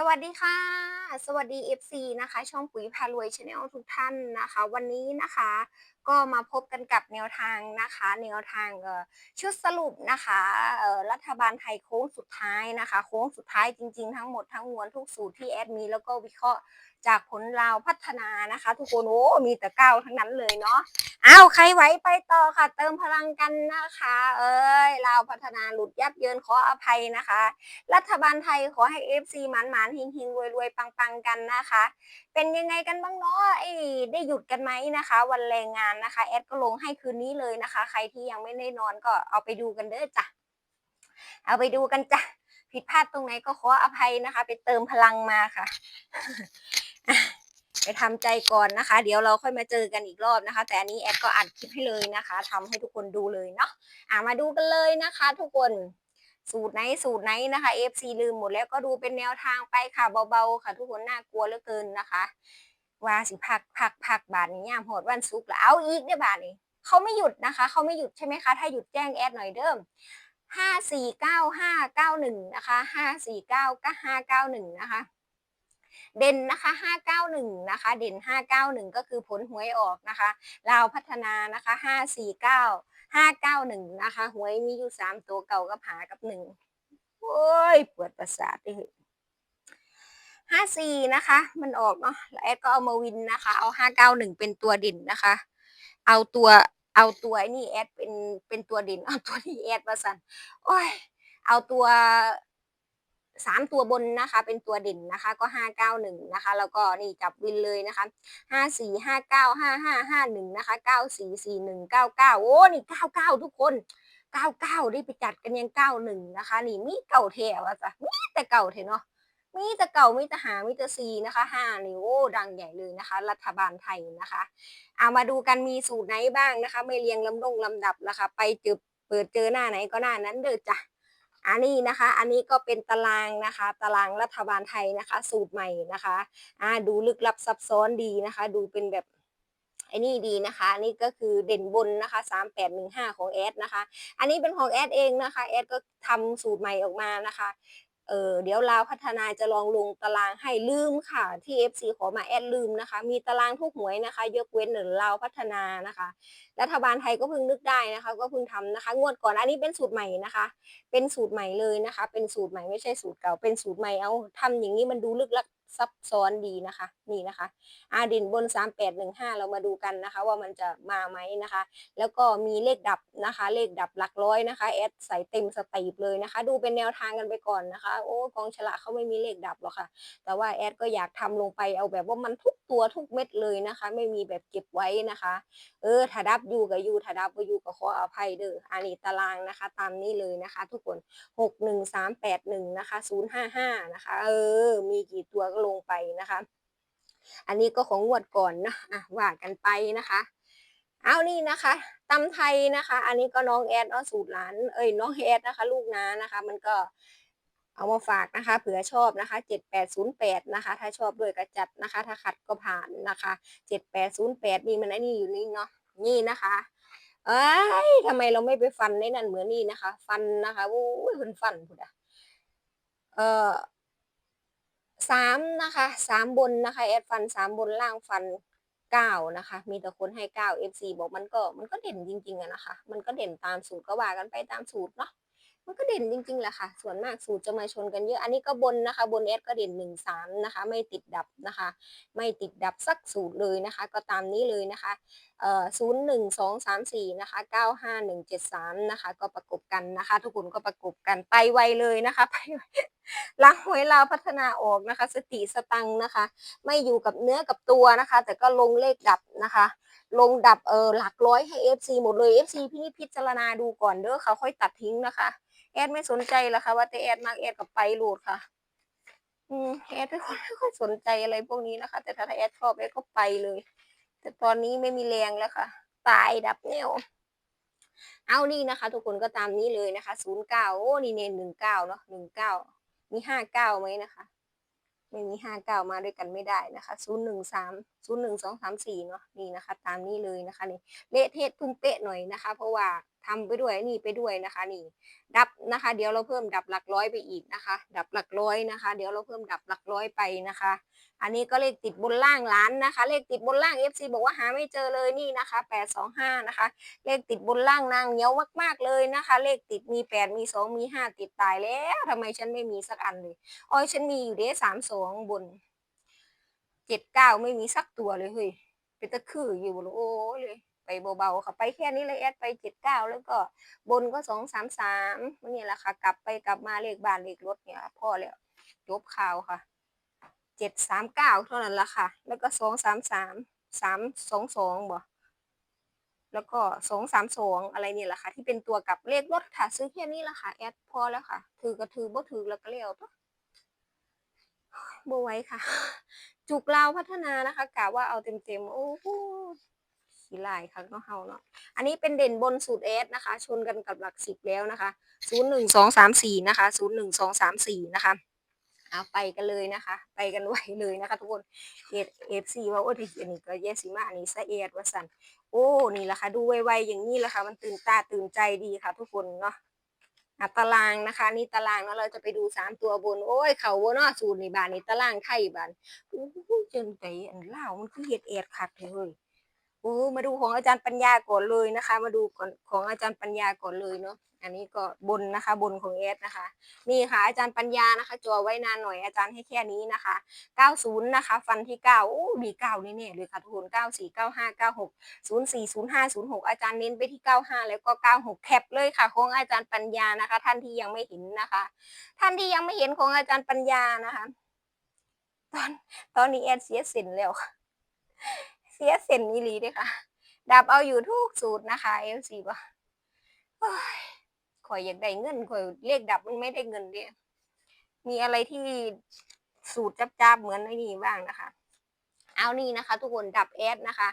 สวัสดีค่ะ สวัสดี FC นะคะ ช่องปุ๋ยพารวยชาแนลทุกท่านนะคะ วันนี้นะคะ ก็มาพบกันกับแนวทางนะคะ แนวทางชุดสรุปนะคะรัฐบาลไทยโค้งสุดท้ายนะคะ โค้งสุดท้ายจริงๆ ทั้งหมดทั้งมวลทุกสูตรที่แอดมีแล้วก็วิเคราะห์จากผลลาวพัฒนานะคะ ทุกคนโอ้มีแต่ก้าวทั้งนั้นเลยเนาะอ้าวใครไหวไปต่อค่ะ เติมพลังกันนะคะ เอ้ยลาวพัฒนาหลุดยับเยินขออภัยนะคะ รัฐบาลไทยขอให้ FC หมานหมานหิงหิงรวยรวยปังปังๆกันนะคะ เป็นยังไงกันบ้างเนาะไอ้ได้หยุดกันไหมนะคะ วันแรงงานนะคะแอดก็ลงให้คืนนี้เลยนะคะ ใครที่ยังไม่ได้นอนก็เอาไปดูกันเด้อจ้ะเอาไปดูกันจ้ะผิดพลาดตรงไหนก็ขออภัยนะคะ ไปเติมพลังมาค่ะ ไปทำใจก่อนนะคะ เดี๋ยวเราค่อยมาเจอกันอีกรอบนะคะ แต่อันนี้แอดก็อัดคลิปให้เลยนะคะทำให้ทุกคนดูเลยเนาะอะมาดูกันเลยนะคะ ทุกคนสูตรไหนสูตรไหนนะคะ FC ลืมหมดแล้วก็ดูเป็นแนวทางไปค่ะเบาๆค่ะ ทุกคนน่ากลัวเหลือเกินนะคะ ว่าสิพักพักพักบาทนี้ยามโหดวันศุกร์แล้วเอาอีกได้อบาทนี้เขาไม่หยุดนะคะเขาไม่หยุดใช่ไหมคะถ้าหยุดแจ้งแอดหน่อยเดิมห้าสี่เก้าห้าเก้าหนึ่งนะคะห้าสี่เก้าก็ห้าเก้าหนึ่งนะคะเด่นนะคะห้าเก้าหนึ่งนะคะ เด่นห้าเก้าหนึ่งก็คือผลหวยออกนะคะลาวพัฒนานะคะห้าสี่เก้าห้าเก้าหนึ่งนะคะ หวยมีอยู่สามตัวเก่ากับหากับหนึ่งโอ้ยปวดประสาทเลย ห้าสี่นะคะ มันออกเนาะแล้วแอดก็เอามาวินนะคะ เอาห้าเก้าหนึ่งเป็นตัวเด่นนะคะ เอาตัวเอาตัวไอ้นี่แอดเป็นเป็นตัวเด่นเอาตัวนี้แอดมาสั่นโอ้ยเอาตัวสามตัวบนนะคะ เป็นตัวเด่นนะคะ ก็ห้าเก้าหนึ่งนะคะ แล้วก็นี่จับวินเลยนะคะห้าสี่ห้าเก้าห้าห้าห้าหนึ่งนะคะเก้าสี่สี่หนึ่งเก้าเก้าโอ้นี่เก้าเก้าทุกคนเก้าเก้าได้ไปจัดกันยังเก้าหนึ่งนะคะ นี่มีเก่าแถวะจ้ะมีแต่เก่าเทเนาะ มีแต่เก่ามีแต่หามีแต่ซีนะคะห้านี่โอ้ดังใหญ่เลยนะคะ รัฐบาลไทยนะคะเอามาดูกันมีสูตรไหนบ้างนะคะ ไม่เรียงลำดงลำดับนะคะ ไปเจอเปิดเจอหน้าไหนก็หน้านั้นเด้อจ้ะอันนี้นะคะ อันนี้ก็เป็นตารางนะคะ ตารางรัฐบาลไทยนะคะ สูตรใหม่นะคะอ่าดูลึกลับซับซ้อนดีนะคะ ดูเป็นแบบไอ้นี่ดีนะคะนี่ก็คือเด่นบนนะคะสามแปดหนึ่งห้าของแอดนะคะ อันนี้เป็นของแอดเองนะคะ แอดก็ทำสูตรใหม่ออกมานะคะ เออเดี๋ยวลาวพัฒนาจะลองลงตารางให้ลืมค่ะ ที่ FC ขอมาแอดลืมนะคะ มีตารางทุกหวยนะคะ ยกเว้นหรือลาวพัฒนานะคะ รัฐบาลไทยก็เพิ่งนึกได้นะคะ ก็เพิ่งทำนะคะ งวดก่อนอันนี้เป็นสูตรใหม่นะคะ เป็นสูตรใหม่เลยนะคะ เป็นสูตรใหม่ไม่ใช่สูตรเก่า เป็นสูตรใหม่เอาทำอย่างนี้มันดูลึกลับ ซับซ้อนดีนะคะ นี่นะคะอาดินบน 3815 เรามาดูกันนะคะ ว่ามันจะมาไหมนะคะ แล้วก็มีเลขดับนะคะ เลขดับหลักร้อยนะคะแอดใส่เต็มสตีบเลยนะคะ ดูเป็นแนวทางกันไปก่อนนะคะ โอ้กองฉลากเขาไม่มีเลขดับหรอกค่ะ แต่ว่าแอดก็อยากทำลงไปเอาแบบว่ามันทุกตัวทุกเม็ดเลยนะคะ ไม่มีแบบเก็บไว้นะคะ เออถ้าดับอยู่กับอยู่ถ้าดับบ่อยู่ก็ขออภัยเด้ออันนี้ตารางนะคะ ตามนี้เลยนะคะ ทุกคนหกหนึ่งสามแปดหนึ่งนะคะศูนย์ห้าห้านะคะ เออ มีกี่ตัวก็ลงไปนะคะ อันนี้ก็ของงวดก่อนนะอะว่ากันไปนะคะ เอานี่นะคะตำไทยนะคะ อันนี้ก็น้องแอดเนาะสูตรหลานเอ้ยน้องแอดนะคะ ลูกน้านะคะ มันก็เอามาฝากนะคะ เผื่อชอบนะคะเจ็ดแปดศูนย์แปดนะคะ ถ้าชอบด้วยก็จัดนะคะ ถ้าขัดก็ผ่านนะคะเจ็ดแปดศูนย์แปดนี่มันไอ้นี่อยู่นี่เนาะนี่นะคะเอ้ยทำไมเราไม่ไปฟันในนั่นเหมือนนี่นะคะ ฟันนะคะโอ้ยเพิ่นฟันพุดอะเอ่อ สามนะคะสามบนนะคะแอดฟันสามบนล่างฟันเก้านะคะ มีแต่คนให้เก้าเอฟซีบอกมันก็มันก็เด่นจริงๆอะนะคะ มันก็เด่นตามสูตรก็ว่ากันไปตามสูตรเนาะ มันก็เด่นจริงๆแหละค่ะ ส่วนมากสูตรจะมาชนกันเยอะอันนี้ก็บนนะคะ บนแอดก็เด่นหนึ่งสามนะคะ ไม่ติดดับนะคะ ไม่ติดดับสักสูตรเลยนะคะ ก็ตามนี้เลยนะคะเอ่อศูนย์หนึ่งสองสามสี่นะคะเก้าห้าหนึ่งเจ็ดสามนะคะ ก็ประกบกันนะคะ ทุกคนก็ประกบกันไปไวเลยนะคะไปไวหลังหวยลาวพัฒนาออกนะคะ สติสตังค์นะคะ ไม่อยู่กับเนื้อกับตัวนะคะ แต่ก็ลงเลขดับนะคะ ลงดับเออหลักร้อยให้ FC หมดเลย FC พี่นิดพิจารณาดูก่อนเด้อเขาค่อยตัดทิ้งนะคะ แอดไม่สนใจหรอกค่ะว่าแต่แอดมากแอดกับไปโหลดค่ะ อืมแอดเป็นคนไม่ค่อยสนใจอะไรพวกนี้นะคะ แต่ถ้าแอดชอบแอดก็ไปเลย แต่ตอนนี้ไม่มีแรงแล้วค่ะ ตายดับแนวเอานี่นะคะ ทุกคนก็ตามนี้เลยนะคะศูนย์เก้าโอ้นี่เนนหนึ่งเก้าเนาะหนึ่งเก้ามีห้าเก้าไหมนะคะ ไม่มีห้าเก้ามาด้วยกันไม่ได้นะคะศูนย์หนึ่งสามศูนย์หนึ่งสองสามสี่เนาะนี่นะคะ ตามนี้เลยนะคะนี่เละเทะตุ้มเป๊ะหน่อยนะคะ เพราะว่าทำไปด้วยนี่ไปด้วยนะคะ นี่ ดับนะคะ เดี๋ยวเราเพิ่มดับหลักร้อยไปอีกนะคะ ดับหลักร้อยนะคะ เดี๋ยวเราเพิ่มดับหลักร้อยไปนะคะ อันนี้ก็เลขติดบนล่างล้านนะคะ เลขติดบนล่าง FC บอกว่าหาไม่เจอเลยนี่นะคะ825นะคะ เลขติดบนล่างนางเหนียวมากๆเลยนะคะ เลขติดมี 8 มี 2 มี 5 ติดตายแล้วทำไมฉันไม่มีสักอันเลยอ๋อฉันมีอยู่เด้32บน79ไม่มีสักตัวเลยเฮ้ยเป็นตะคืออยู่โอ้เลยไปเบาๆค่ะไปแค่นี้เลยแอดไปเจ็ดเก้าแล้วก็บนก็สองสามสามนี่แหละค่ะ กลับไปกลับมาเลขบ้านเลขรถเนี่ยพ่อแล้วจบข่าวค่ะ เจ็ดสามเก้าเท่านั้นละค่ะ แล้วก็สองสามสามสามสองสองบ่แล้วก็สองสามสองอะไรนี่แหละค่ะ ที่เป็นตัวกลับเลขรถค่ะ ซื้อแค่นี้ละค่ะ แอดพอแล้วค่ะ ถือก็ถือบ่ถือแล้วก็เลี้ยวปะบ่ไว้ค่ะ จุกลาวพัฒนานะคะกะว่าเอาเต็มๆ โอ้โหขี้ลายค่ะเนาะเฮาเนาะ อันนี้เป็นเด่นบนสูตรเอสนะคะ ชนกันกับหลักสิบแล้วนะคะศูนย์หนึ่งสองสามสี่นะคะศูนย์หนึ่งสองสามสี่นะคะ เอาไปกันเลยนะคะ ไปกันไวเลยนะคะ ทุกคนเอเอฟซีว่าโอ้ที่อันนี้ก็เยสิมาอันนี้ซะเอสว่าสันโอ้นี่แหละค่ะดูไวๆอย่างนี้แหละค่ะ มันตื่นตาตื่นใจดีค่ะ ทุกคนเนาะอะตารางนะคะ นี่ตารางเนาะเราจะไปดูสามตัวบน โอ้ย เขาบ่เนาะสูตรนี่บานนี่ตารางไทยบานโอ้ยจนใจอันเล่ามันคือเฮ็ดเอสคักเฮ้ย อ้มาดูของอาจารย์ปัญญาก่อนเลยนะคะ มาดูก่อนของอาจารย์ปัญญาก่อนเลยเนาะอันนี้ก็บนนะคะ บนของเอสนะคะ นี่ค่ะ อาจารย์ปัญญานะคะจอไว้นานหน่อยอาจารย์ให้แค่นี้นะคะ 90 นะคะ ฟันที่9โอ้มี9นี่เนี่ยเลยค่ะทุกคน94 95 96 04 05 06 อาจารย์เน้นไปที่ 95 แล้วก็ 96 แคปเลยค่ะ ของอาจารย์ปัญญานะคะ ท่านที่ยังไม่เห็นนะคะ ท่านที่ยังไม่เห็นของอาจารย์ปัญญานะคะ ตอนตอนนี้แอดเสียสินแล้วค่ะ เสียเซนอีหลีด้วยค่ะ ดับเอาอยู่ทุกสูตรนะคะเอลซีบ่โอ้ยข่อยอยากได้เงินข่อยเลขดับมันไม่ได้เงินเด้มีอะไรที่สูตรจับๆเหมือนไอ้นี่บ้างนะคะ เอานี่นะคะ ทุกคนดับแอดนะคะ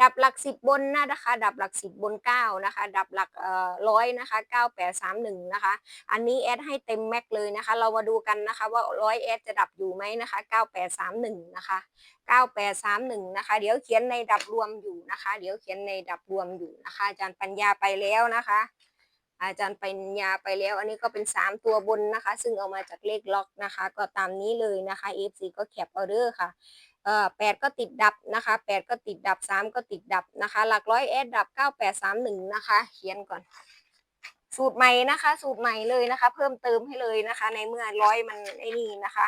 ดับหลักสิบบนนะนะคะ ดับหลักสิบบนเก้านะคะ ดับหลักเอ่อร้อยนะคะเก้าแปดสามหนึ่งนะคะ อันนี้แอดให้เต็มแม็กเลยนะคะ เรามาดูกันนะคะว่าร้อยแอดจะดับอยู่ไหมนะคะเก้าแปดสามหนึ่งนะคะ9831นะคะ เดี๋ยวเขียนในดับรวมอยู่นะคะ เดี๋ยวเขียนในดับรวมอยู่นะคะ อาจารย์ปัญญาไปแล้วนะคะอาจารย์ปัญญาไปแล้ว อันนี้ก็เป็น 3 ตัวบนนะคะ ซึ่งเอามาจากเลขล็อกนะคะ ก็ตามนี้เลยนะคะ F4 ก็แคปออเดอร์ค่ะ อ่อแปดก็ติดดับนะคะแปดก็ติดดับสามก็ติดดับนะคะ หลักร้อยแอดดับเก้าแปดสามหนึ่งนะคะ เขียนก่อน สูตรใหม่นะคะ สูตรใหม่เลยนะคะ เพิ่มเติมให้เลยนะคะ ในเมื่อร้อยมันไอ้นี่นะคะ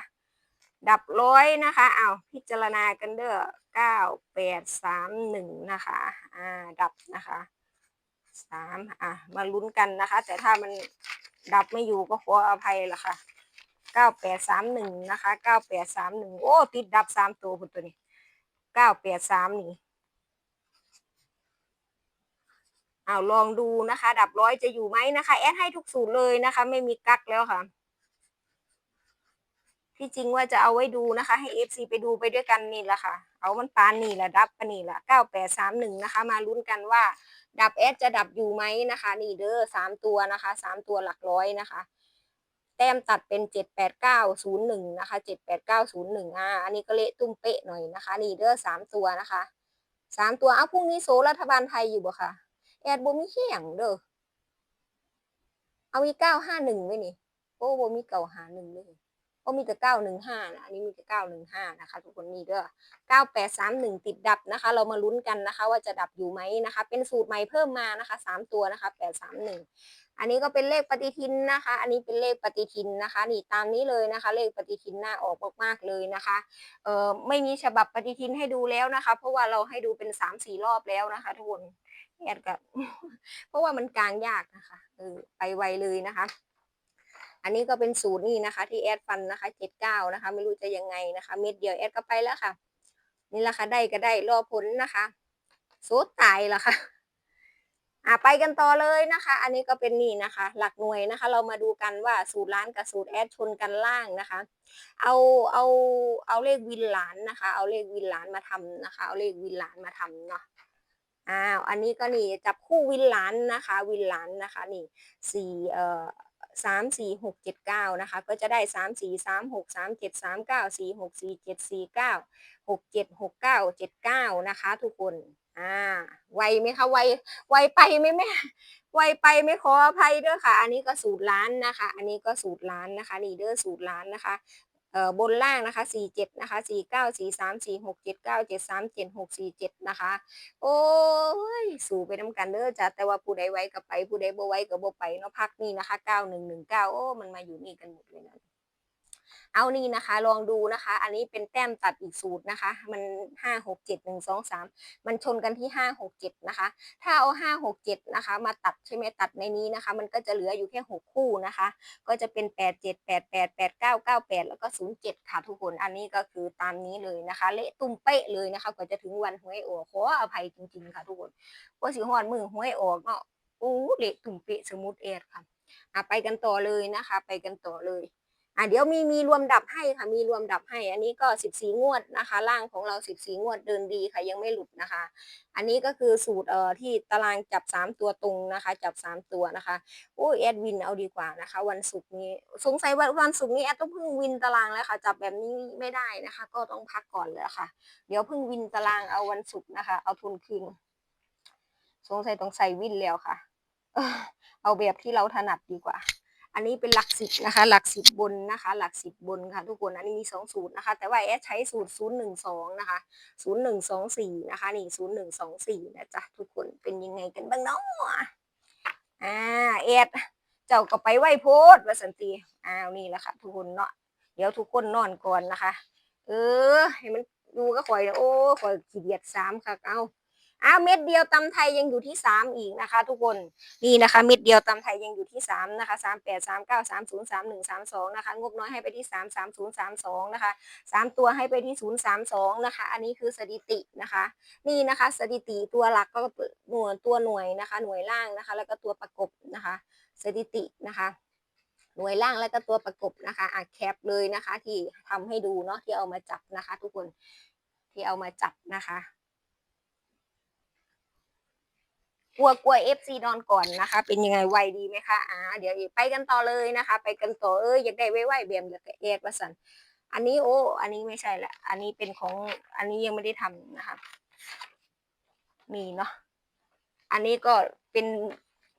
ดับร้อยนะคะเอาพิจารณากันเด้อเก้าแปดสามหนึ่งนะคะอ่าดับนะคะสามอะมาลุ้นกันนะคะ แต่ถ้ามันดับไม่อยู่ก็ขออภัยละค่ะ เก้าแปดสามหนึ่งนะคะเก้าแปดสามหนึ่งโอ้ติดดับสามตัวคุณตัวนี้เก้าแปดสามนี่เอาลองดูนะคะ ดับร้อยจะอยู่ไหมนะคะ แอดให้ทุกสูตรเลยนะคะ ไม่มีกักแล้วค่ะ ที่จริงว่าจะเอาไว้ดูนะคะ ให้ FC ไปดูไปด้วยกันนี่แหละค่ะ เอามันปานนี่แหละดับปานนี่แหละ9831นะคะ มาลุ้นกันว่า ดับ S จะดับอยู่ไหมนะคะ นี่เด้อสามตัวนะคะสามตัวหลักร้อยนะคะ ต้มตัดเป็น 78901 นะคะ 78901อ่าอันนี้ก็เละตุ้มเป๊ะหน่อยนะคะ นี่เด้อสามตัวนะคะสามตัวเอาพรุ่งนี้โซรัฐบาลไทยอยู่บ่ค่ะ แอดบ่มีเขียงเด้อเอามี951ไว้นี่โอ้บ่มี951เลยก็มีแต่เก้าหนึ่งห้านะอันนี้มีแต่เก้าหนึ่งห้านะคะ ทุกคนนี่เด้อเก้าแปดสามหนึ่งติดดับนะคะ เรามาลุ้นกันนะคะ ว่าจะดับอยู่ไหมนะคะ เป็นสูตรใหม่เพิ่มมานะคะสามตัวนะคะแปดสามหนึ่ง อันนี้ก็เป็นเลขปฏิทินนะคะ อันนี้เป็นเลขปฏิทินนะคะ นี่ตามนี้เลยนะคะ เลขปฏิทินหน้าออกมากๆเลยนะคะเอ่อไม่มีฉบับปฏิทินให้ดูแล้วนะคะ เพราะว่าเราให้ดูเป็นสามสี่รอบแล้วนะคะทุกคนแอดกับเพราะว่ามันกลางยากนะคะเออไปไวเลยนะคะ อันนี้ก็เป็นสูตรนี่นะคะ ที่แอดฟันนะคะเจ็ดเก้านะคะ ไม่รู้จะยังไงนะคะ เม็ดเดียวแอดก็ไปแล้วค่ะ นี่แหละค่ะได้ก็ได้รอผลนะคะโซดตายละค่ะ อ่าไปกันต่อเลยนะคะ อันนี้ก็เป็นนี่นะคะ หลักหน่วยนะคะ เรามาดูกันว่าสูตรล้านกับสูตรแอดชนกันล่างนะคะ เอาเอาเอาเลขวินหลานนะคะ เอาเลขวินหลานมาทำนะคะ เอาเลขวินหลานมาทำเนาะอ้าวอันนี้ก็นี่จับคู่วินหลานนะคะ วินหลานนะคะนี่สี่เอ่อสามสี่หกเจ็ดเก้านะคะ ก็จะได้สามสี่สามหกสามเจ็ดสามเก้าสี่หกสี่เจ็ดสี่เก้าหกเจ็ดหกเก้าเจ็ดเก้านะคะ ทุกคน อ่าไวไหมคะไวไวไปไหมแม่ไวไปไม่ขออภัยด้อค่ะ อันนี้ก็สูตรร้านนะคะ อันนี้ก็สูตรร้านนะคะนี่เด้อสูตรร้านนะคะเอ่อบนล่างนะคะสี่เจ็ดนะคะสี่เก้าสี่สามสี่หกเจ็ดเก้าเจ็ดสามเจ็ดหกสี่เจ็ดนะคะ โอ้ย สู่ไปน้ำกันเด้อจ้ะแต่ว่าผู้ใดไว้ก็ไป ผู้ใดบ่ไว้ก็บ่ไปเนาะพักนี่นะคะเก้าหนึ่งหนึ่งเก้าโอ้ มันมาอยู่นี่กันหมดเลยนะ เอานี่นะคะ ลองดูนะคะ อันนี้เป็นแต้มตัดอีกสูตรนะคะ มันห้าหกเจ็ดหนึ่งสองสามมันชนกันที่ห้าหกเจ็ดนะคะ ถ้าเอาห้าหกเจ็ดนะคะ มาตัดใช่ไหมตัดในนี้นะคะ มันก็จะเหลืออยู่แค่หกคู่นะคะ ก็จะเป็นแปดเจ็ดแปดแปดแปดเก้าเก้าแปดแล้วก็ศูนย์เจ็ดค่ะทุกคน อันนี้ก็คือตามนี้เลยนะคะ เละตุ้มเป๊ะเลยนะคะกว่าจะถึงวันหวยออกขออภัยจริงๆค่ะทุกคนว่าสิฮอดมือหวยออกเนาะโอ้เละตุ้มเป๊ะสมุดเอดค่ะอะไปกันต่อเลยนะคะ ไปกันต่อเลย อะเดี๋ยวมีมีรวมดับให้ค่ะมีรวมดับให้ อันนี้ก็สิบสี่งวดนะคะ ล่างของเราสิบสี่งวดเดินดีค่ะยังไม่หลุดนะคะ อันนี้ก็คือสูตรเอ่อที่ตารางจับสามตัวตรงนะคะ จับสามตัวนะคะโอ้แอดวินเอาดีกว่านะคะ วันศุกร์นี้สงสัยวันวันศุกร์นี้แอดต้องเพิ่งวินตารางแล้วค่ะ จับแบบนี้ไม่ได้นะคะ ก็ต้องพักก่อนเลยค่ะ เดี๋ยวเพิ่งวินตารางเอาวันศุกร์นะคะ เอาทุนคืนสงสัยต้องใส่วินแล้วค่ะ เอาแบบที่เราถนัดดีกว่า อันนี้เป็นหลักสิบนะคะ หลักสิบบนนะคะ หลักสิบบนค่ะ ทุกคนอันนี้มีสองสูตรนะคะ แต่ว่าแอดใช้สูตรศูนย์หนึ่งสองนะคะศูนย์หนึ่งสองสี่นะคะนี่ศูนย์หนึ่งสองสี่นะจ๊ะทุกคนเป็นยังไงกันบ้างเนาะอ่าแอดเจ้าก็ไปไหวโพดว่าสันติอ้าวนี่แหละค่ะ ทุกคนเนาะเดี๋ยวทุกคนนอนก่อนนะคะ เออให้มันดูก็ข่อยนะโอ้ข่อยขี้เกียจสามค่ะเอา อ้าวเม็ดเดียวตำไทยยังอยู่ที่สามอีกนะคะ ทุกคนนี่นะคะ เม็ดเดียวตำไทยยังอยู่ที่สามนะคะสามแปดสามเก้าสามศูนย์สามหนึ่งสามสองนะคะงบน้อยให้ไปที่สามสามศูนย์สามสองนะคะสามตัวให้ไปที่ศูนย์สามสองนะคะ อันนี้คือสถิตินะคะ นี่นะคะสถิติตัวหลักก็หน่วยตัวหน่วยนะคะ หน่วยล่างนะคะ แล้วก็ตัวประกบนะคะ สถิตินะคะหน่วยล่างแล้วก็ตัวประกบนะคะอะแคปเลยนะคะ ที่ทำให้ดูเนาะที่เอามาจับนะคะ ทุกคนที่เอามาจับนะคะ กลัวกลัวเอฟซีนอนก่อนนะคะ เป็นยังไงไวดีไหมคะอ่าเดี๋ยวไปกันต่อเลยนะคะ ไปกันต่อเอ้ยอยากได้ไวไวๆเบียมอยากได้เอดว่าสันอันนี้โอ้อันนี้ไม่ใช่ละอันนี้เป็นของอันนี้ยังไม่ได้ทำนะคะ มีเนาะอันนี้ก็เป็น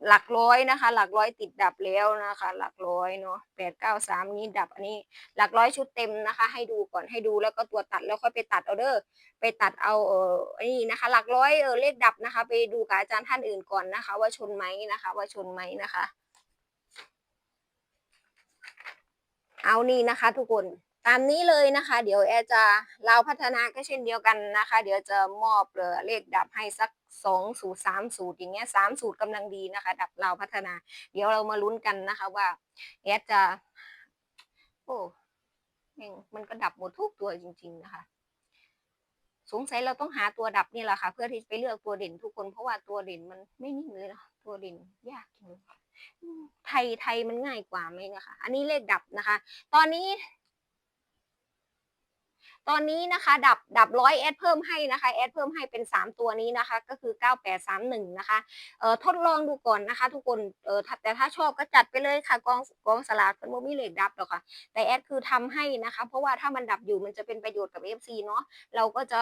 หลักร้อยนะคะ หลักร้อยติดดับแล้วนะคะ หลักร้อยเนาะแปดเก้าสามนี้ดับอันนี้ หลักร้อยชุดเต็มนะคะ ให้ดูก่อนให้ดูแล้วก็ตัวตัดแล้วค่อยไปตัดเอาเด้อไปตัดเอาเอออ้นี่นะคะ หลักร้อยเออเลขดับนะคะ ไปดูกับอาจารย์ท่านอื่นก่อนนะคะ ว่าชนไหมนะคะ ว่าชนไหมนะคะ เอานี่นะคะ ทุกคน ตามนี้เลยนะคะ เดี๋ยวแอร์จะเราพัฒนาก็เช่นเดียวกันนะคะ เดี๋ยวจะมอบเอเลขดับให้สักสองสูตรสามสูตรอย่างเงี้ยสามสูตรกำลังดีนะคะ ดับเราพัฒนา เดี๋ยวเรามาลุ้นกันนะคะว่าแอจะ โอ้มันก็ดับหมดทุกตัวจริง ๆ นะคะ สงสัยเราต้องหาตัวดับนี่แหละค่ะ เพื่อที่ไปเลือกตัวเด่นทุกคนเพราะว่าตัวเด่นมันไม่นิ่งเลยนะตัวเด่นยากจริงไทยไทยมันง่ายกว่าไหมนะคะ อันนี้เลขดับนะคะ ตอนนี้ ตอนนี้นะคะดับดับร้อยแอดเพิ่มให้นะคะแอดเพิ่มให้เป็นสามตัวนี้นะคะก็คือเก้าแปดสามหนึ่งนะคะเอ่อทดลองดูก่อนนะคะ ทุกคนเออแต่ถ้าชอบก็จัดไปเลยค่ะกองกองสลากเป็นโมมีเลขดับหรอกค่ะ แต่แอดคือทำให้นะคะ เพราะว่าถ้ามันดับอยู่มันจะเป็นประโยชน์กับ FC เนาะเราก็จะ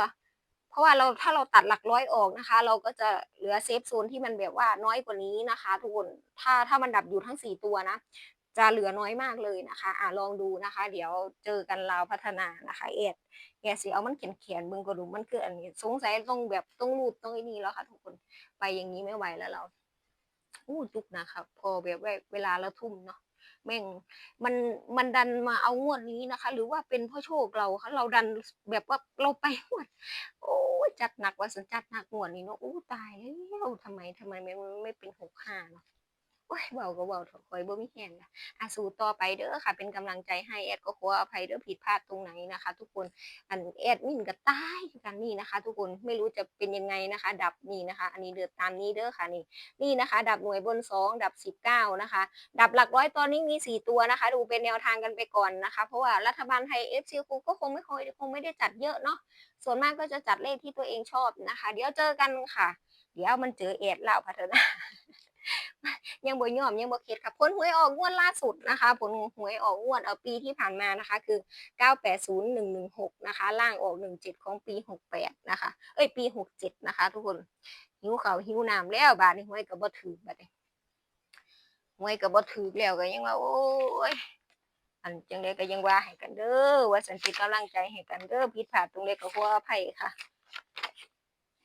เพราะว่าเราถ้าเราตัดหลักร้อยออกนะคะ เราก็จะเหลือเซฟโซนที่มันแบบว่าน้อยกว่านี้นะคะ ทุกคนถ้าถ้ามันดับอยู่ทั้งสี่ตัวนะ จะเหลือน้อยมากเลยนะคะ อ่าลองดูนะคะ เดี๋ยวเจอกันลาวพัฒนานะคะเอ็ดแกสิเอามันเขียนเขียนๆเบิ่งก็ดูมันคืออันนี้สงสัยต้องแบบต้องรูปต้องไอ้นี่แล้วค่ะทุกคนไปอย่างนี้ไม่ไหวแล้วเราอู้จุกนะครับพอแบบเวลาเราทุ่มเนาะแม่งมันมันดันมาเอางวดนี้นะคะ หรือว่าเป็นพราะโชคเราคะเราดันแบบว่าเราไปงวด โอ้ยจัดหนักว่าสันจัดหนักงวดนี้เนาะอู้ตายแล้วทำไมทำไมไม่ไม่เป็นหกห้าเนาะ โอ้ยเว้าก็เว้าถอะข่อยบ่มีแฮงนะอะสู้ต่อไปเด้อค่ะ เป็นกำลังใจให้แอดก็ขออภัยเด้อผิดพลาดตรงไหนนะคะ ทุกคนอันแอดมินก็ตายกันนี่นะคะ ทุกคนไม่รู้จะเป็นยังไงนะคะ ดับนี่นะคะ อันนี้เดือดตามนี้เด้อค่ะนี่นี่นะคะ ดับหน่วยบนสองดับสิบเก้านะคะ ดับหลักร้อยตอนนี้มีสี่ตัวนะคะ ดูเป็นแนวทางกันไปก่อนนะคะ เพราะว่ารัฐบาลไทย FC ครูก็คงไม่ค่อยคงไม่ได้จัดเยอะเนาะส่วนมากก็จะจัดเลขที่ตัวเองชอบนะคะ เดี๋ยวเจอกันค่ะ เดี๋ยวมันเจอแอดแล้วพัฒนา ยังบ่ยอมยังบ่เข็ดค่ะผลหวยออกงวดล่าสุดนะคะ ผลหวยออกงวดเอาปีที่ผ่านมานะคะ คือ 980116 นะคะ ล่างออก 17 ของปี 68 นะคะ เอ้ย ปี 67 นะคะ ทุกคน หิวเขาหิวน้ำแล้วบาดนี้หวยก็บ่ถูกบัดนี้หวยก็บ่ถูกแล้วก็ยังว่า โอ้ยอันจังไดก็ยังว่าให้กันเด้อว่าสันติกำลังใจให้กันเด้อผิดพลาดตรงเล็กก็ขออภัยค่ะ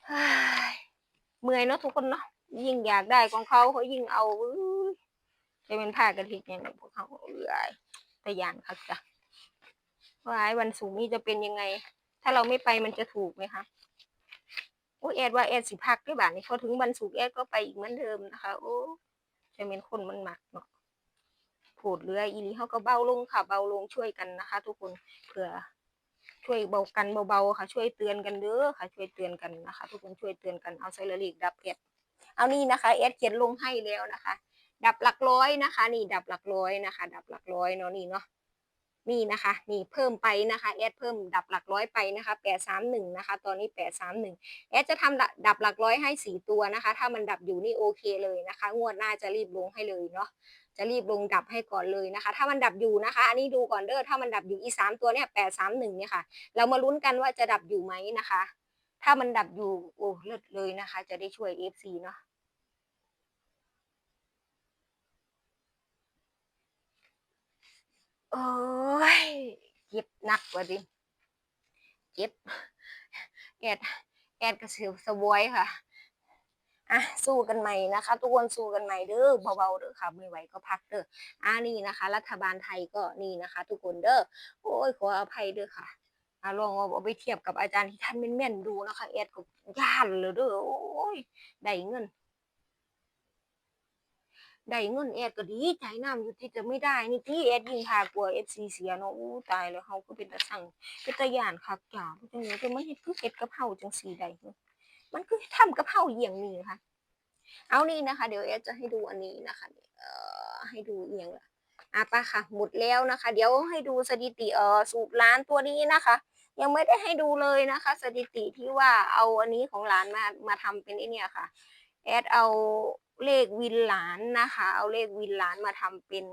เฮ้ยเมื่อยเนาะทุกคนเนาะ ยิ่งอยากได้ของเขาเขายิ่งเอาจะเป็นผ้ากระทิกอย่างนี้พวกเขาเอื้อยแต่ยานค่ะจ้ะว่าไอ้วันสูงนี้จะเป็นยังไง ถ้าเราไม่ไปมันจะถูกไหมคะโอ้แอดว่าแอดสิพักด้วยบ้านนี้พอถึงวันศุกร์แอดก็ไปอีกเหมือนเดิมนะคะโอ้จะเป็นคนมันหมักเนาะผูดเรืออีลีเขาก็เบาลงค่ะ เบาลงช่วยกันนะคะ ทุกคนเผื่อช่วยเบากันเบาๆค่ะ ช่วยเตือนกันเด้อค่ะ ช่วยเตือนกันนะคะ ทุกคนช่วยเตือนกันเอาไซเลริกดับเอ็ด เอานี่นะคะเอ็ดเขียนลงให้แล้วนะคะ ดับหลักร้อยนะคะ นี่ดับหลักร้อยนะคะ ดับหลักร้อยเนาะนี่เนาะนี่นะคะนี่เพิ่มไปนะคะแอดเพิ่มดับหลักร้อยไปนะคะแปดสามหนึ่งนะคะ ตอนนี้แปดสามหนึ่งแอดจะทำดับหลักร้อยให้สี่ตัวนะคะ ถ้ามันดับอยู่นี่โอเคเลยนะคะ งวดหน้าจะรีบลงให้เลยเนาะจะรีบลงดับให้ก่อนเลยนะคะ ถ้ามันดับอยู่นะคะ อันนี้ดูก่อนเด้อถ้ามันดับอยู่อีสามตัวเนี่ยแปดสามหนึ่งเนี่ยค่ะ เรามาลุ้นกันว่าจะดับอยู่ไหมนะคะ ถ้ามันดับอยู่ โอ้เลิศเลยนะคะ จะได้ช่วยเอฟซีเนาะโอ้ยเจ็บหนักกว่าดิเจ็บ แอด แอดกระเสือสะบวยค่ะ อะ สู้กันใหม่นะคะ ทุกคนสู้กันใหม่เด้อเบาๆเด้อค่ะไม่ไหวก็พักเด้ออ่านี่นะคะ รัฐบาลไทยก็นี่นะคะ ทุกคนเด้อโอ้ยขออภัยเด้อค่ะ อ่าลองเอาไปเทียบกับอาจารย์ที่ท่านแม่นๆดูนะคะแอดก็ย่านเลยเด้อโอ้ยได้เงินได้เงินแอดก็ดีใจน้ำอยู่ที่จะไม่ได้นี่ที่แอดยิ่งพากลัวเอฟซีเสียเนาะอู้ตายแล้วเฮาก็เป็นตาสั่งเป็นตาย่านคักจ้าจังได๋จะมาเฮ็ดคือเฮ็ดกับเฮาจังซี่ได้มันคือทำกับเฮาอย่างนี้ค่ะ เอานี่นะคะ เดี๋ยวเอสจะให้ดูอันนี้นะคะเอ่อให้ดูเอียงละอะปะค่ะ หมดแล้วนะคะ เดี๋ยวให้ดูสถิติเอ่อสูตรร้านตัวนี้นะคะ ยังไม่ได้ให้ดูเลยนะคะ สถิติที่ว่าเอาอันนี้ของร้านมามาทำเป็นไอเนี่ยค่ะ แอดเอาเลขวินหลานนะคะ เอาเลขวินหลานมาทำเป็น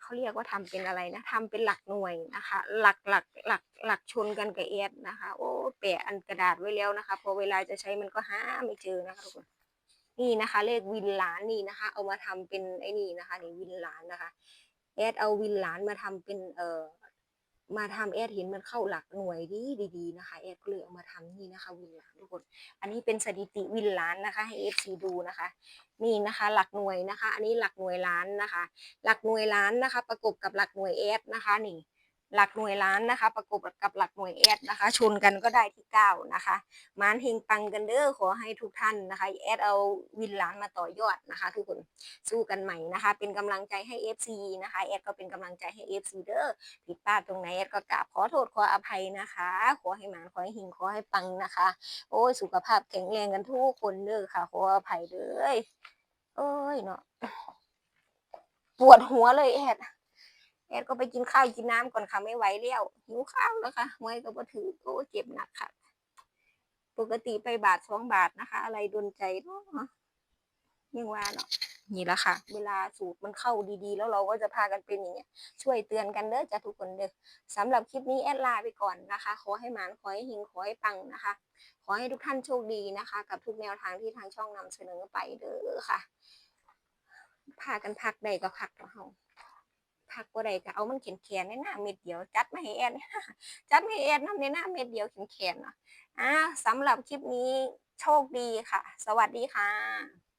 เขาเรียกว่าทำเป็นอะไรนะทำเป็นหลักหน่วยนะคะ หลักหลักหลักหลักชนกันกับแอดนะคะ โอ้แปะอันกระดาษไว้แล้วนะคะพอเวลาจะใช้มันก็หาไม่เจอนะคะทุกคนนี่นะคะ เลขวินหลานนี่นะคะ เอามาทำเป็นไอ้นี่นะคะนี่วินหลานนะคะแอดเอาวินหลานมาทำเป็นเอ่อ มาทำแอดเห็นมันเข้าหลักหน่วยดีดีๆนะคะแอดก็เลยเอามาทำนี่นะคะวินหลานทุกคน อันนี้เป็นสถิติวินล้านนะคะให้เอฟซีดูนะคะ นี่นะคะหลักหน่วยนะคะ อันนี้หลักหน่วยล้านนะคะ หลักหน่วยล้านนะคะ ประกบกับหลักหน่วยแอดนะคะนี่ หลักหน่วยล้านนะคะ ประกบกับหลักหน่วยแอดนะคะ ชนกันก็ได้ที่เก้านะคะมานเฮงปังกันเด้อขอให้ทุกท่านนะคะแอดเอาวินล้านมาต่อยอดนะคะ ทุกคนสู้กันใหม่นะคะ เป็นกำลังใจให้ FC นะคะแอดก็เป็นกำลังใจให้ FC เด้อผิดพลาดตรงไหนแอดก็กราบขอโทษขออภัยนะคะ ขอให้หมานขอให้หิงขอให้ปังนะคะ โอ้ยสุขภาพแข็งแรงกันทุกคนเด้อค่ะ ขออภัยเลยเอ้ยเนาะปวดหัวเลยแอด แอดก็ไปกินข้าวกินน้ำก่อนค่ะไม่ไหวแล้วหิวข้าวแล้วค่ะหวยก็บ่ถือโอ้เจ็บหนักค่ะ ปกติไปบาทสองบาทนะคะ อะไรดนใจเนาะยังว่าเนาะนี่แหละค่ะ เวลาสูตรมันเข้าดีๆ แล้วเราก็จะพากันเป็นอย่างเงี้ยช่วยเตือนกันเด้อจ้ะทุกคนเด้อสำหรับคลิปนี้แอดลาไปก่อนนะคะ ขอให้หมานขอให้หิงขอให้ปังนะคะ ขอให้ทุกท่านโชคดีนะคะ กับทุกแนวทางที่ทางช่องนำเสนอไปเด้อค่ะ พากันพักใดก็พักแล้วเฮา พักบ่ได้ก็เอามันแขนๆในหน้าเม็ดเดียว จัดมาให้แอนจัดมาให้แอนนำในหน้าเม็ดเดียวแขนๆเนาะอ่าสำหรับคลิปนี้โชคดีค่ะ สวัสดีค่ะ